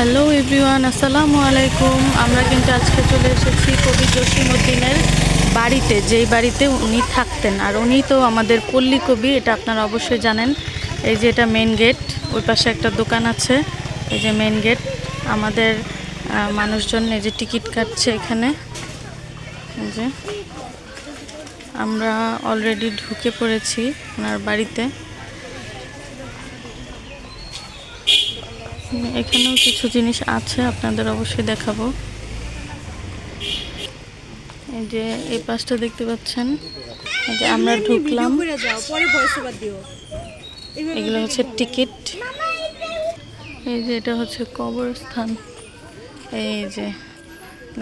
Hello everyone, আসসালামু আলাইকুম। আমরা কিন্তু আজকে চলে এসেছি কবি জসিমুদ্দিনের বাড়িতে, যেই বাড়িতে উনি থাকতেন। আর উনি তো আমাদের পল্লী কবি, এটা আপনারা অবশ্যই জানেন। এই যে এটা মেন গেট ওই পাশে একটা দোকান আছে। এই যে মেন গেট আমাদের মানুষজন এই যে টিকিট কাটছে এখানে। এই যে, আমরা অলরেডি ঢুকে পড়েছি ওনার বাড়িতে। এখানেও কিছু জিনিস আছে আপনাদের অবশ্যই দেখাবো। এই যে এই পাশটা দেখতে পাচ্ছেন এই যে আমরা ঢুকলাম। এগুলো হচ্ছে টিকিট। এই যে এটা হচ্ছে কবরস্থান। এই যে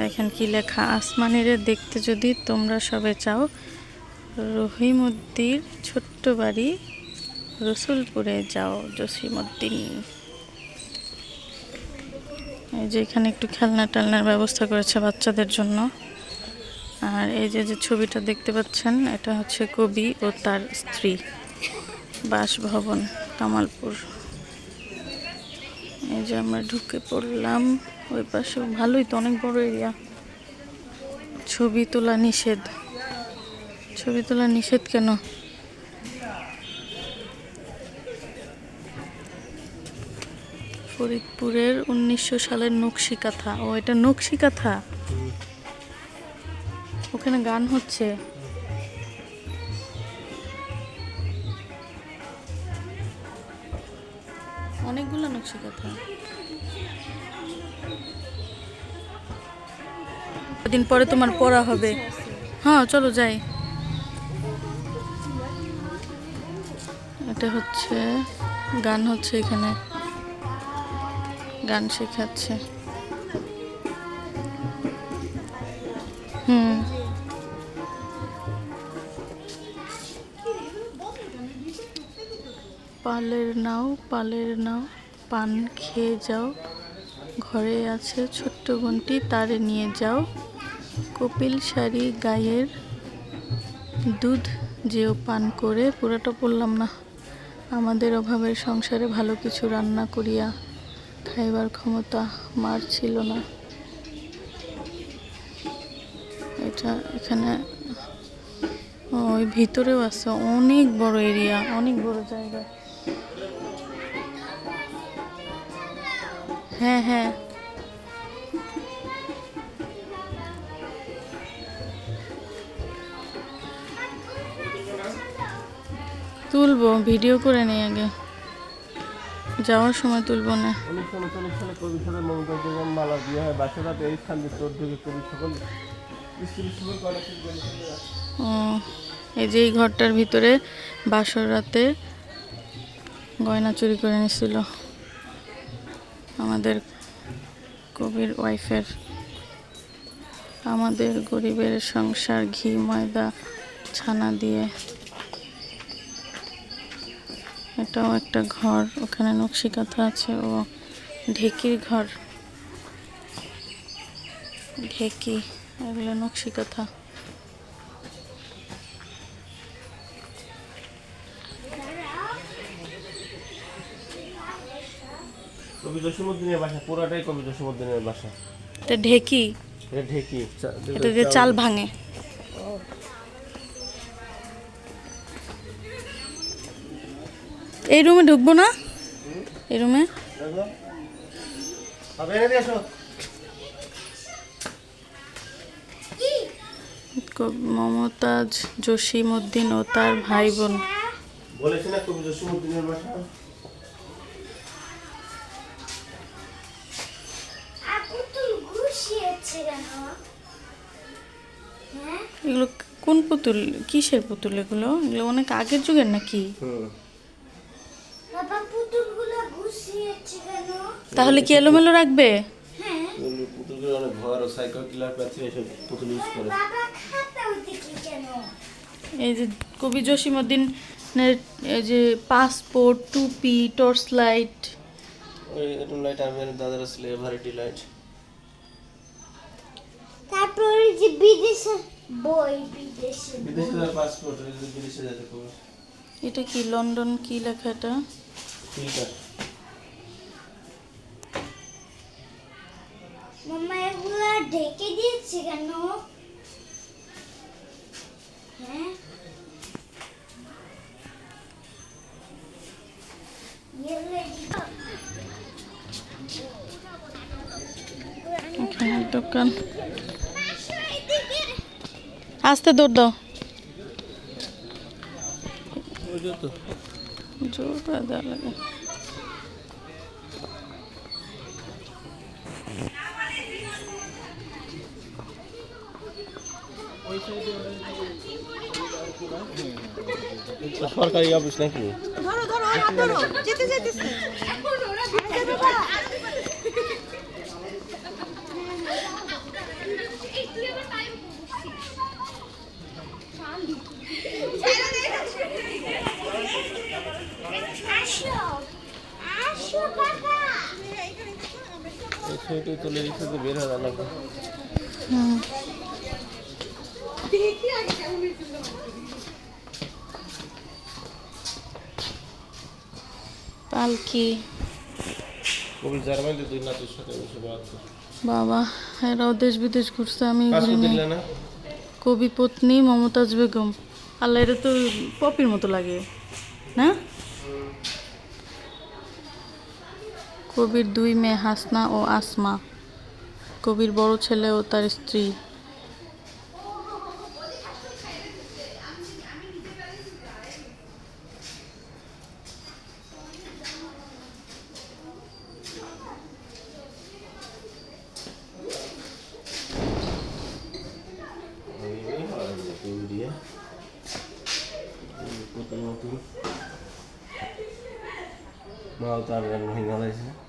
দেখেন কি লেখা আসমানিরে দেখতে যদি তোমরা সবে চাও রহিমুদ্দির ছোট্ট বাড়ি রসুলপুরে যাও জসিমুদ্দিন। এই যে এখানে একটু খেলনা টেলনার ব্যবস্থা করেছে বাচ্চাদের জন্য। আর এই যে যে ছবিটা দেখতে পাচ্ছেন, এটা হচ্ছে কবি ও তার স্ত্রী। বাসভবন, কামালপুর। এই যে আমরা ঢুকে পড়লাম, ওই পাশে ভালোই তো, অনেক বড় এরিয়া। ছবি তোলা নিষেধ। ছবি তোলা নিষেধ কেন? ফরিদপুরের উনিশশো সালের নকশি কাঁথা ও, এটা নকশি কাঁথা ওখানে গান হচ্ছে। অনেকগুলো নকশি কাঁথা দিন পরে তোমার পড়া হবে। হ্যাঁ চলো যাই। এটা হচ্ছে, গান হচ্ছে এখানে। গান শেখাচ্ছে। হুম। পালের নাও পালের নাও, পান খেয়ে যাও। ঘরে আছে ছোট্ট বোনটি তারে নিয়ে যাও। কপিল শাড়ি গায়ের দুধ যেও পান করে, পুরোটা পড়লাম না। আমাদের অভাবের সংসারে ভালো কিছু রান্না করিয়া খাইবার ক্ষমতা মার ছিল না। এটা এখানে ওই ভিতরেও আছে। অনেক বড় এরিয়া অনেক বড় জায়গা। হ্যাঁ হ্যাঁ। তুলবো ভিডিও করে নেই আগে। যাওয়ার সময় তুলবো না। উনিশশো উনচল্লিশ সালে কবি মমতা বেগম মালা হয় এই স্থান উদ্যোগে কবি সকল ও, এই যে এই ঘরটার ভিতরে বাসর রাতে গয়না চুরি করে নিছিল। আমাদের কবির ওয়াইফের, আমাদের গরিবের সংসার ঘি, ময়দা, ছানা দিয়ে এটাও একটা ঘর ওখানে নকশি কাঁথা আছে ও ঢেকির ঘর। ঢেকি এগুলো নকশি কাঁথা। কবি জসীমুদ্দিনের বাসা পুরাটাই কবি জসীমুদ্দিনের বাসা। এটা ঢেকি। এটা ঢেকি। এটা দিয়ে চাল ভাঙে। এই রুমে ঢুকবো না? এই রুমে? মমতাজ জসিম উদ্দিন ও তার ভাই বোন বলেছি না বাসা। হ্যাঁ? এগুলো কোন পুতুল? কিসের পুতুল এগুলো? এগুলো অনেক আগের যুগের নাকি হুম বাবা পুতুলগুলো ঘুষিয়েছে কেন তাহলে কি এলোমেলো রাখবে? হ্যাঁ পুতুলগুলো অনেক ভর ও সাইকেল কিলার প্যাথি এসব পুতুল ইউজ করে বাবা খাতাও দেখি কেন এই যে কবি জসিম উদ্দিনের এই যে পাসপোর্ট টুপি টর্চ লাইট ওই এরকম লাইট আমি দাদার আসলে ভ্যারাইটি লাইট তারপরে যে বিদেশে বই বিদেশে বিদেশে পাসপোর্ট বিদেশে যেতে কবি এটা কি লন্ডন কি লেখা এটা? ঢেকে দিয়েছে কেন? হ্যাঁ? ইয়েলে দোকান। আস্তে দৌড় দাও। জোর লাগে। সরকারি অফিস নাকি? ধরো ধরো ধরো। যেতে যেতেছে। আসো আসো বাবা এই ছবিটা তুলে রেখে তো বের হয়ে গেল হুম। দেখি আগে কেমন হয়েছিল পালকি। কবি জার্মানিতে দুই নাতির সাথে বসে বাবা এরাও দেশ বিদেশ ঘুরছে আমি কবি পত্নী মমতাজ বেগম। আল্লাহ এটা তো পপির মতো লাগে না? কবির দুই মেয়ে হাসনা ও আসমা। কবির বড় ছেলে ও তার স্ত্রী। মাও তার গান ভেঙে গেছে